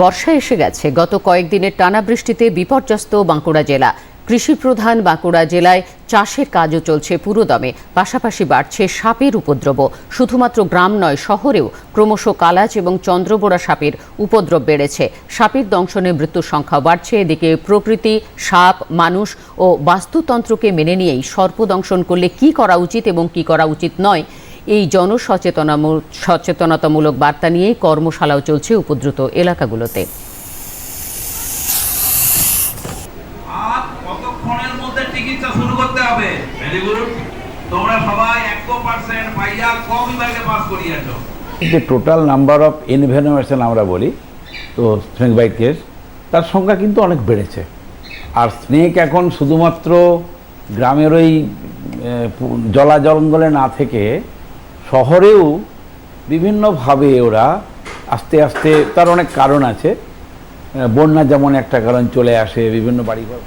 বর্ষা এসে গেছে। গত কয়েকদিনের টানা বৃষ্টিতে বিপর্যস্ত বাঁকুড়া জেলা। কৃষি প্রধান বাঁকুড়া জেলায় চাষের কাজও চলছে পুরোদমে, পাশাপাশি বাড়ছে সাপের উপদ্রব। শুধুমাত্র গ্রাম নয়, শহরেও ক্রমশ কালাজ এবং চন্দ্রবোড়া সাপের উপদ্রব বেড়েছে। সাপের দংশনে মৃত্যুর সংখ্যা বাড়ছে। এদিকে প্রকৃতি, সাপ, মানুষ ও বাস্তুতন্ত্রকে মেনে নিয়েই সর্পদংশন করলে কি করা উচিত এবং কি করা উচিত নয় এই জনসচেতনামূলক সচেতনতামূলক বার্তা নিয়েই কর্মশালাও চলছে উপদ্রুত এলাকাগুলোতে। আর কতক্ষণের মধ্যে চিকিৎসা শুরু করতে হবে? তোমরা সবাই একশো পার্সেন্ট পাইয়া ক বিভাগে পাস করিয়েছ। যে টোটাল নাম্বার অফ ইনভেনোমেশন আমরা বলি তো স্নেক বাইট কেস তার সংখ্যা কিন্তু অনেক বেড়েছে। আর স্নেক এখন শুধুমাত্র গ্রামের ওই জলা জঙ্গলে না থেকে শহরেও বিভিন্নভাবে ওরা আস্তে আস্তে, তার অনেক কারণ আছে। বন্যা যেমন একটা কারণ চলে আসে, বিভিন্ন বাড়িঘর